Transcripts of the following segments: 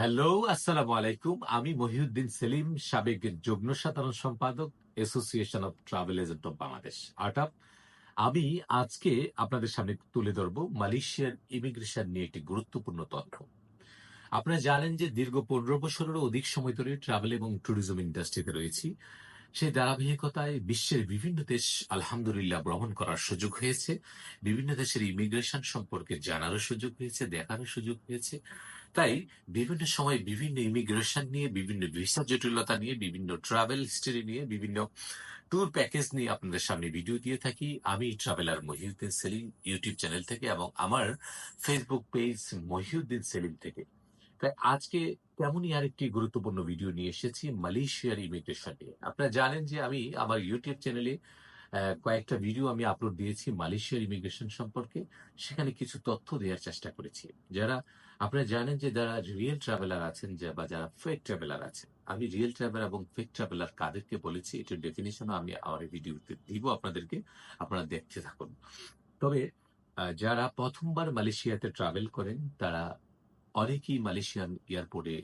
Hello, আসসালামু আলাইকুম। আমি মহিউদ্দিন সেলিম, সাবেক যুগ্ম সাধারণ সম্পাদক association of travel agent of Bangladesh আর্টআপ আমি আজকে আপনাদের সামনে তুলে ধরব মালয়েশিয়ার ইমিগ্রেশন নিয়ে একটি গুরুত্বপূর্ণ তথ্য। আপনারা জানেন যে দীর্ঘ পনেরো বছরেরও অধিক সময় ধরে ট্রাভেল এবং ট্যুরিজম ইন্ডাস্ট্রিতে রয়েছি। সেই ধারাবাহিকতায় বিশ্বের বিভিন্ন দেশ আলহামদুলিল্লাহ ভ্রমণ করার সুযোগ হয়েছে। বিভিন্ন দেশের ইমিগ্রেশন সম্পর্কে জানারও সুযোগ হয়েছে, দেখারও সুযোগ হয়েছে। তাই বিভিন্ন সময় বিভিন্ন ইমিগ্রেশন নিয়ে, বিভিন্ন ভিসা জটিলতা নিয়ে, বিভিন্ন ট্রাভেল হিস্টরি নিয়ে, বিভিন্ন ট্যুর প্যাকেজ নিয়ে আপনাদের সামনে ভিডিও দিয়ে থাকি। আমি traveller Mohiuddin Selim YouTube channel থেকে এবং আমার ফেসবুক পেজ মহিউদ্দিন সেলিম থেকে। তাই আজকে তেমনই আরেকটি গুরুত্বপূর্ণ ভিডিও নিয়ে এসেছি মালয়েশিয়ার ইমিগ্রেশন নিয়ে। আপনারা জানেন যে আমি আমার ইউটিউব চ্যানেলে কয়েকটা ভিডিও আমি আপলোড দিয়েছি মালয়েশিয়ার ইমিগ্রেশন সম্পর্কে। সেখানে কিছু তথ্য দেওয়ার চেষ্টা করেছি। যারা আপনারা জানেন যে যারা রিয়েল ট্রাভেলার আছেন বা যারা ফেক ট্রাভেলার আছেন, আমি রিয়েল ট্রাভেলার এবং ফেক ট্রাভেলার কাদেরকে বলেছি, এটার ডেফিনেশনও আমি আমার ভিডিওতে দিব আপনাদেরকে, আপনারা দেখতে থাকুন। তবে যারা প্রথমবার মালয়েশিয়াতে ট্রাভেল করেন, তারা অনেকেই মালয়েশিয়ান এয়ারপোর্টে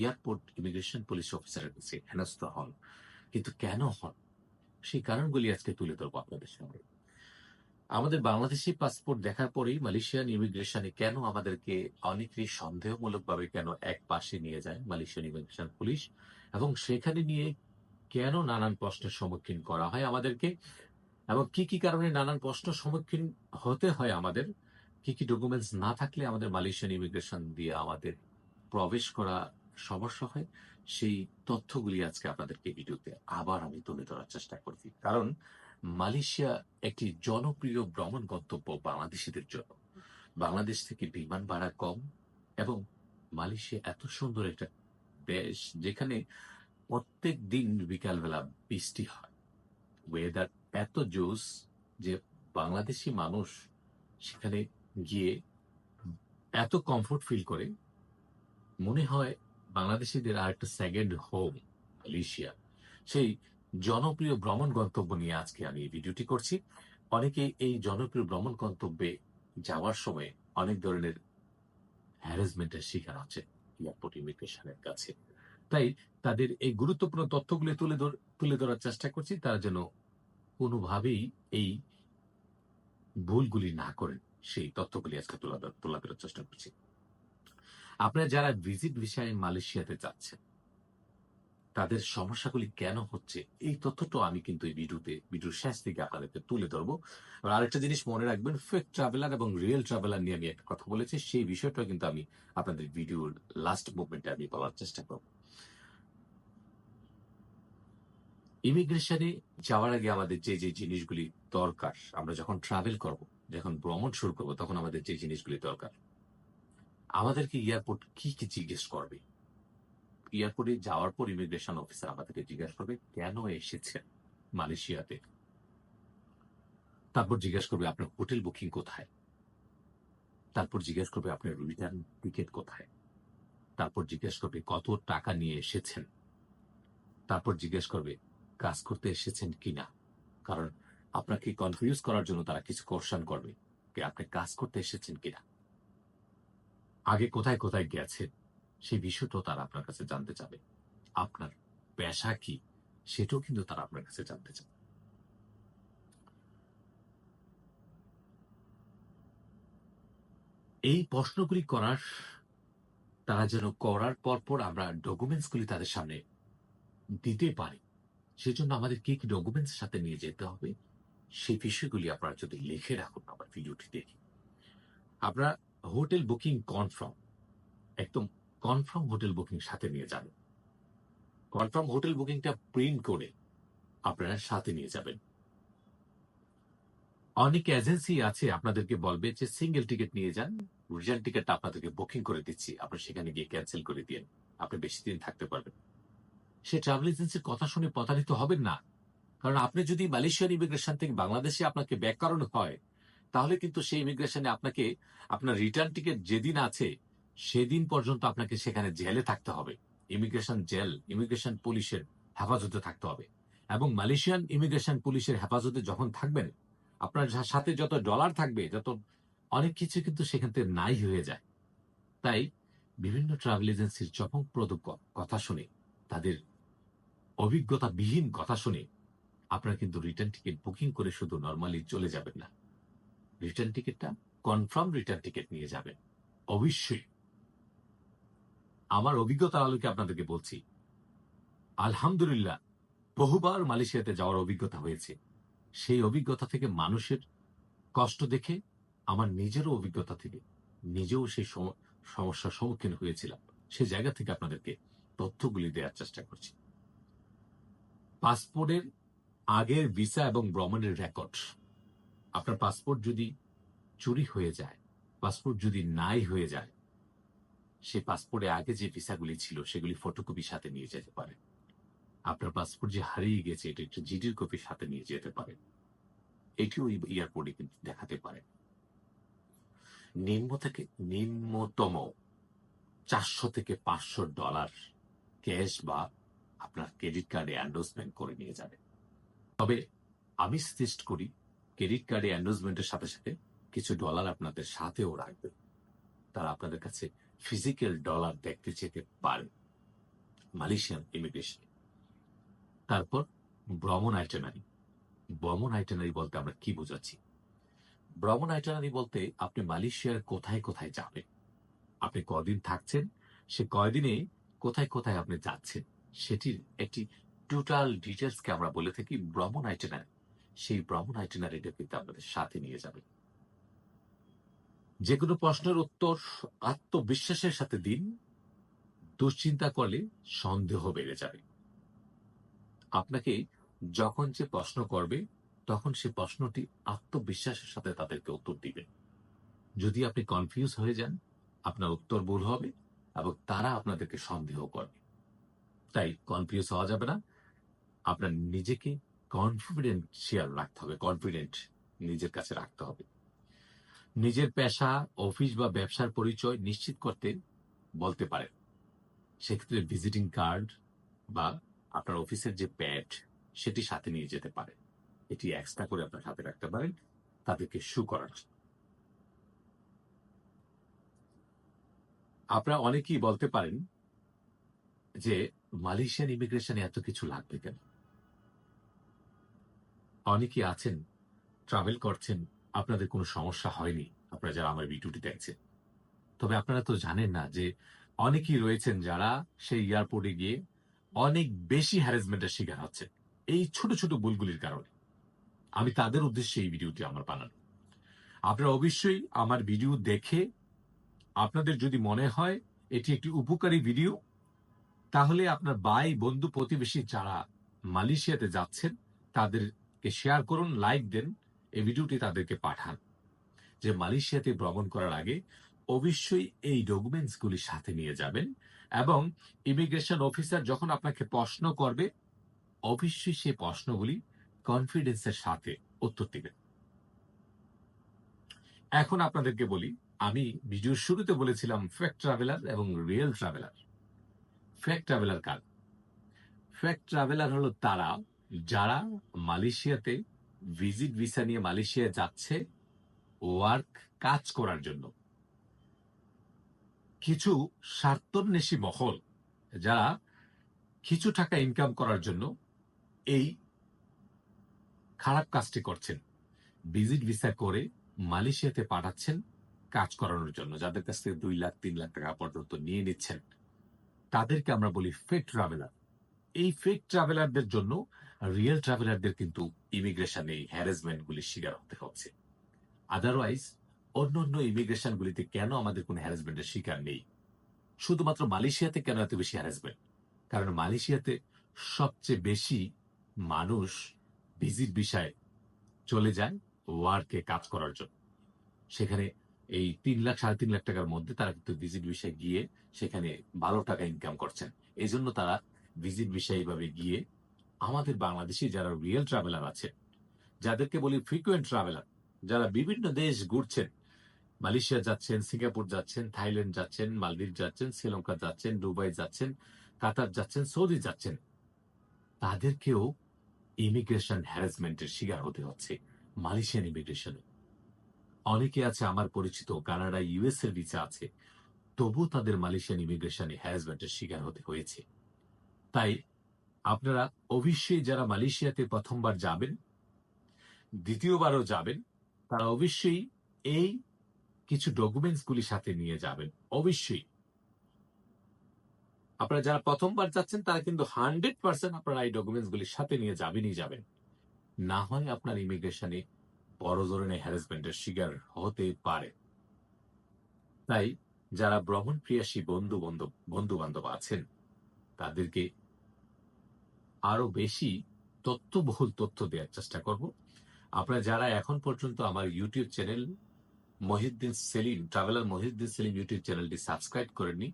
এয়ারপোর্ট ইমিগ্রেশন পুলিশ অফিসারের কাছে হেনস্থ হন। কিন্তু কেন হন? সেই কারণগুলি আজকে তুলে ধরবো আপনাদের সামনে। আমাদের বাংলাদেশি পাসপোর্ট দেখার পরেই মালয়েশিয়ান ইমিগ্রেশনে কেন আমাদেরকে অনেকেই সন্দেহমূলকভাবে কেন এক পাশে নিয়ে যায় মালয়েশিয়ান ইমিগ্রেশন পুলিশ এবং সেখানে নিয়ে কেন নানান প্রশ্নের সম্মুখীন করা হয় আমাদেরকে? এবং কি কি কারণে নানান প্রশ্নের সম্মুখীন হতে হয় আমাদের? কি কি ডকুমেন্টস না থাকলে আমাদের মালয়েশিয়ান ইমিগ্রেশন দিয়ে আমাদের প্রবেশ করা সমস্যা হয়? সেই তথ্যগুলি আজকে আপনাদেরকে ভিডিওতে আবার আমি তুলে ধরার চেষ্টা করছি। কারণ মালয়েশিয়া একটি জনপ্রিয় ভ্রমণ গন্তব্য বাংলাদেশিদের জন্য। বাংলাদেশ থেকে বিমান ভাড়া কম এবং মালয়েশিয়া এত সুন্দর একটা দেশ যেখানে প্রত্যেক দিন বিকালবেলা বৃষ্টি হয়। ওয়েদার এত জোস যে বাংলাদেশি মানুষ সেখানে গিয়ে এত কমফোর্ট ফিল করে। মনে হয় বাংলাদেশিদের আর একটা সেকেন্ড হোম মালয়েশিয়া। সেই জনপ্রিয় ভ্রমণ গন্তব্য নিয়ে আজকে আমি এই ভিডিওটি করছি। অনেকে এই জনপ্রিয় ভ্রমণ গন্তব্যে যাওয়ার সময় অনেক ধরনের হ্যারাসমেন্টের শিকার হচ্ছে এয়ারপোর্ট ইমিগ্রেশনের কাছে। তাই তাদের এই গুরুত্বপূর্ণ তথ্যগুলি তুলে তুলে ধরার চেষ্টা করছি, তারা যেন কোনোভাবেই এই ভুলগুলি না করেন। সেই তথ্যগুলি আজকে তুলে ধরার চেষ্টা করছি। আপনারা যারা ভিজিট ভিসায় মালয়েশিয়াতে যাচ্ছেন তাদের সমস্যাগুলি কেন হচ্ছে, এই তথ্যটা আমি কিন্তু এই ভিডিওতে, ভিডিওর শেষ থেকে আপনাদেরকে তুলে ধরবো। আর আরেকটা জিনিস মনে রাখবেন ফেক ট্রাভেলার এবং রিয়েল ট্রাভেলার নিয়ে আমি একটা কথা বলেছি, সেই বিষয়টা কিন্তু আমি আপনাদের ভিডিওর লাস্ট মুভমেন্টে আমি বলার চেষ্টা করব। ইমিগ্রেশনে যাওয়ার আগে আমাদের যে যে জিনিসগুলি দরকার, আমরা যখন ট্রাভেল করব, যখন ভ্রমণ শুরু করব, তখন আমাদের যে জিনিসগুলি দরকার, আমাদেরকে এয়ারপোর্ট কি কি জিজ্ঞেস করবে? এয়ারপোর্টে যাওয়ার পর ইমিগ্রেশন অফিসার আমাদেরকে জিজ্ঞাসা করবে, কেন এসেছেন মালয়েশিয়াতে? তারপর জিজ্ঞাসা করবে, আপনার হোটেল বুকিং কোথায়? তারপর জিজ্ঞেস করবে, আপনার রিটার্ন টিকিট কোথায়? তারপর জিজ্ঞেস করবে, কত টাকা নিয়ে এসেছেন? তারপর জিজ্ঞেস করবে, কাজ করতে এসেছেন কিনা? কারণ আপনাকে কনফিউজ করার জন্য তারা কিছু কোশ্চেন করবে, আপনি কাজ করতে এসেছেন কিনা? আগে কোথায় কোথায় গেছেন? সেই বিষয়টাও তারা আপনার কাছে জানতে চাবে। আপনার পেশা কি? সেটাও কিন্তু তারা আপনার কাছে জানতে চাবে। এই প্রশ্নগুলি করার, তারা যেন করার পর পর আমরা ডকুমেন্টসগুলি তাদের সামনে দিতে পারি, সেজন্য আমাদের কি কি ডকুমেন্টস সাথে নিয়ে যেতে হবে, সেই বিষয়গুলি আপনারা যদি লিখে রাখুন আমার ভিডিওটি দেখি। আপনারা হোটেল বুকিং কনফার্ম, একদম কনফার্ম হোটেল বুকিং সাথে নিয়ে যাবেন কনফার্ম হোটেল বুকিংটা প্রিন্ট করে আপনারা সাথে নিয়ে যাবেন। অনেক এজেন্সি আছে আপনাদেরকে বলবে যে সিঙ্গেল টিকিট নিয়ে যান, রিটার্ন টিকিটটা আপনাদেরকে বুকিং করে দিচ্ছি আপনি সেখানে গিয়ে ক্যান্সেল করে দিন, আপনি বেশি দিন থাকতে পারবেন। সে ট্রাভেল এজেন্সির কথা শুনে প্রতারিত হবেন না, কারণ আপনি যদি মালয়েশিয়ান ইমিগ্রেশন থেকে বাংলাদেশে আপনাকে ব্যাক করানো হয়, তাহলে কিন্তু সেই ইমিগ্রেশনে আপনাকে, আপনার রিটার্ন টিকিট যেদিন আছে সেদিন পর্যন্ত আপনাকে সেখানে জেলে থাকতে হবে। ইমিগ্রেশন জেল ইমিগ্রেশন পুলিশের হেফাজতে থাকতে হবে। এবং মালয়েশিয়ান ইমিগ্রেশন পুলিশের হেফাজতে যখন থাকবেন, আপনার সাথে যত ডলার থাকবে, যত অনেক কিছু কিন্তু সেখান থেকে নাই হয়ে যায়। তাই বিভিন্ন ট্রাভেল এজেন্সির চমকপ্রদ কথা শুনে, তাদের অভিজ্ঞতাবিহীন কথা শুনে, আপনারা কিন্তু রিটার্ন টিকিট বুকিং করে শুধু নর্মালি চলে যাবেন না। রিটার্ন টিকিটটা কনফার্ম রিটার্ন টিকিট নিয়ে যাবেন। অবশ্যই। আমার অভিজ্ঞতার আলোকে আপনাদেরকে বলছি। আলহামদুলিল্লাহ, বহুবার মালয়েশিয়াতে যাওয়ার অভিজ্ঞতা হয়েছে। সেই অভিজ্ঞতা থেকে মানুষের কষ্ট দেখে আমার নিজেরও অভিজ্ঞতা থেকে নিজেও সেই সমস্যার সম্মুখীন হয়েছিলাম। সে জায়গা থেকে আপনাদেরকে তথ্যগুলি দেওয়ার চেষ্টা করছি। পাসপোর্টের আগের ভিসা এবং ভ্রমণের রেকর্ড। আপনার পাসপোর্ট যদি চুরি হয়ে যায়, পাসপোর্ট যদি নাই হয়ে যায় সেই পাসপোর্টে আগে যে ভিসাগুলি ছিল, সেগুলি ফটোকপি সাথে নিয়ে যেতে পারে। আপনার পাসপোর্ট যে হারিয়ে গেছে, এটা একটু জিডির কপি সাথে নিয়ে যেতে পারে। এটিও এয়ারপোর্টে কিন্তু দেখাতে পারে। নিম্ন থেকে নিম্নতম চারশো থেকে পাঁচশো ডলার ক্যাশ বা আপনার ক্রেডিট কার্ডে অ্যান্ডোসমেন্ট করে নিয়ে যাবে। তবে আমি সাজেস্ট করি ক্রেডিট কার্ডে অ্যান্ডোসমেন্টের সাথে সাথে কিছু ডলার আপনাদের সাথেও রাখবে তারা আপনাদের কাছে ফিজিক্যাল ডলার দেখতে যেতে পারে। মালয়েশিয়ান ইমিগ্রেশন তারপর ভ্রমণ আইটেনারি ভ্রমণ আইটেনারি বলতে আমরা কি বোঝাচ্ছি? ভ্রমণ আইটেনারি বলতে আপনি মালয়েশিয়ার কোথায় কোথায় যাবেন? আপনি কদিন থাকছেন? সে কয়দিনে কোথায় কোথায় আপনি যাচ্ছেন? সেটির একটি টোটাল ডিটেলসকে আমরা বলে থাকি ভ্রমণ আইটেনারি সেই ভ্রমণ আইটেনারিটা কিন্তু আপনাদের সাথে নিয়ে যাবে। যে কোনো প্রশ্নের উত্তর আত্মবিশ্বাসের সাথে দিন, দুশ্চিন্তা করলে সন্দেহ বেড়ে যাবে। আপনাকে যখন যে প্রশ্ন করবে, তখন সে প্রশ্নটি আত্মবিশ্বাসের সাথে তাদেরকে উত্তর দিবে। যদি আপনি কনফিউজ হয়ে যান, আপনার উত্তর ভুল হবে এবং তারা আপনাদেরকে সন্দেহ করবে। তাই কনফিউজ হওয়া যাবে না। আপনার নিজেকে কনফিডেন্সিয়াল রাখতে হবে কনফিডেন্ট নিজের কাছে রাখতে হবে। নিজের পেশা, অফিস বা ব্যবসার পরিচয় নিশ্চিত করতে বলতে পারেন। সেক্ষেত্রে ভিজিটিং কার্ড বা আপনার অফিসের যে প্যাড সেটি সাথে নিয়ে যেতে পারে। এটি এক্সট্রা করে আপনার সাথে রাখতে পারেন, তাদেরকে শু করার। আপনারা অনেকেই বলতে পারেন যে, মালয়েশিয়ান ইমিগ্রেশনে এত কিছু লাগবে কেন? অনেকেই আছেন ট্রাভেল করছেন আপনাদের কোনো সমস্যা হয়নি? আপনারা যারা আমার ভিডিওটি দেখছেন। তবে আপনারা তো জানেন না যে অনেকেই রয়েছেন যারা সেই এয়ারপোর্টে গিয়ে অনেক বেশি হ্যারাসমেন্টের শিকার হচ্ছে। এই ছোট ছোট ভুলগুলির কারণে। আমি তাদের উদ্দেশ্যে এই ভিডিওটি আমার বানানো আপনারা অবশ্যই আমার ভিডিও দেখে আপনাদের যদি মনে হয় এটি একটি উপকারী ভিডিও, তাহলে আপনার ভাই, বন্ধু, প্রতিবেশী যারা মালয়েশিয়াতে যাচ্ছেন, তাদেরকে শেয়ার করুন লাইক দেন এই ভিডিওটি তাদেরকে পাঠান, যে মালয়েশিয়াতে ভ্রমণ করার আগে অবশ্যই এই ডকুমেন্টসগুলি সাথে নিয়ে যাবেন এবং ইমিগ্রেশন অফিসার যখন আপনাকে প্রশ্ন করবে, অবশ্যই সেই প্রশ্নগুলি কনফিডেন্সের সাথে উত্তর দিবেন। এখন আপনাদেরকে বলি, আমি ভিডিওর শুরুতে বলেছিলাম ফেক ট্রাভেলার এবং রিয়েল ট্রাভেলার ফেক ট্রাভেলার কার? ফেক ট্রাভেলার হলো তারা যারা মালয়েশিয়াতে ভিজিট ভিসা নিয়ে মালয়েশিয়া যাচ্ছে ওয়ার্ক কাজ করার জন্য। কিছু স্বার্থন্বেষী মহল যারা কিছু টাকা ইনকাম করার জন্য এই খারাপ কাজটি করছেন, ভিজিট ভিসা করে মালয়েশিয়াতে পাঠাচ্ছেন কাজ করানোর জন্য। যাদের কাছ থেকে দুই লাখ, তিন লাখ টাকা পর্যন্ত নিয়ে নিচ্ছেন, তাদেরকে আমরা বলি ফেক ট্রাভেলার এই ফেক ট্রাভেলারদের জন্য রিয়েল ট্রাভেলারদের কিন্তু ইমিগ্রেশনে এই হ্যারাসমেন্ট শিকার হতে হচ্ছে। আদারওয়াইজ অন্য অন্য ইমিগ্রেশন গুলিতে কেন আমাদের কোনো হ্যারাসমেন্টের শিকার নেই? শুধুমাত্র মালয়েশিয়াতে কেন এত বেশি হ্যারাসমেন্ট কারণ মালয়েশিয়াতে সবচেয়ে বেশি মানুষ ভিজিট বিষয়ে চলে যায় ওয়ার্কে কাজ করার জন্য। সেখানে এই তিন লাখ, সাড়ে তিন লাখ টাকার মধ্যে তারা কিন্তু ভিজিট বিষয়ে গিয়ে সেখানে বারো টাকা ইনকাম করছেন। এই জন্য তারা ভিজিট বিষয় এইভাবে গিয়ে আমাদের বাংলাদেশি যারা রিয়েল ট্রাভেলার আছে, যাদেরকে বলি ফ্রিকুয়েন্ট ট্রাভেলার যারা বিভিন্ন দেশ ঘুরছেন, মালয়েশিয়া যাচ্ছেন, সিঙ্গাপুর যাচ্ছেন, থাইল্যান্ড যাচ্ছেন, মালদ্বীপ যাচ্ছেন, শ্রীলঙ্কা যাচ্ছেন, দুবাই যাচ্ছেন, কাতার যাচ্ছেন, সৌদি যাচ্ছেন, তাদেরকেও ইমিগ্রেশন হ্যারাসমেন্টের শিকার হতে হচ্ছে মালয়েশিয়ান ইমিগ্রেশনে অনেকে আছে আমার পরিচিত, কানাডা ইউএস এর ভিসা আছে তবু তাদের মালয়েশিয়ান ইমিগ্রেশনে হ্যারাসমেন্টের শিকার হতে হয়েছে। তাই আপনারা অবশ্যই যারা মালয়েশিয়াতে প্রথমবার যাবেন, দ্বিতীয়বারও যাবেন, তারা অবশ্যই এই কিছু ডকুমেন্টস গুলি সাথে নিয়ে যাবেন, অবশ্যই। আপনারা যারা প্রথমবার যাচ্ছেন, তারা কিন্তু হান্ড্রেড পার্সেন্ট আপনারা এই ডকুমেন্টস গুলি সাথে নিয়ে যাবেনই যাবেন। না হয় আপনার ইমিগ্রেশনে বড় ধরনের হ্যারাসমেন্টের শিকার হতে পারে। তাই যারা ভ্রমণ প্রিয়াসী বন্ধু বান্ধব বন্ধু বান্ধব আছেন, তাদেরকে আরও বেশি তথ্যবহুল তথ্য দেওয়ার চেষ্টা করব। আপনারা যারা এখন পর্যন্ত আমার YouTube channel Mohiuddin Selim traveller Mohiuddin Selim YouTube চ্যানেলটি সাবস্ক্রাইব করেননি,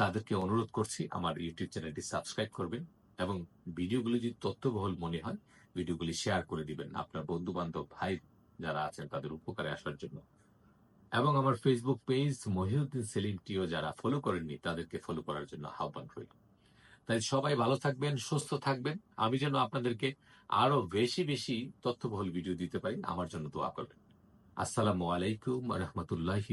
তাদেরকে অনুরোধ করছি আমার ইউটিউব চ্যানেলটি সাবস্ক্রাইব করবেন এবং ভিডিওগুলি যদি তথ্যবহুল মনে হয়, ভিডিওগুলি শেয়ার করে দিবেন আপনার বন্ধু বান্ধব ভাই যারা আছেন তাদের উপকারে আসার জন্য। এবং আমার ফেসবুক পেজ মহিউদ্দিন সেলিমটিও যারা ফলো করেননি, তাদেরকে ফলো করার জন্য আহ্বান রইল। তাই সবাই ভালো থাকবেন, সুস্থ থাকবেন। আমি যেন আপনাদেরকে আরও বেশি বেশি তথ্যবহুল ভিডিও দিতে পারি, আমার জন্য দোয়া করবেন। আসসালামু আলাইকুম রহমতুল্লাহি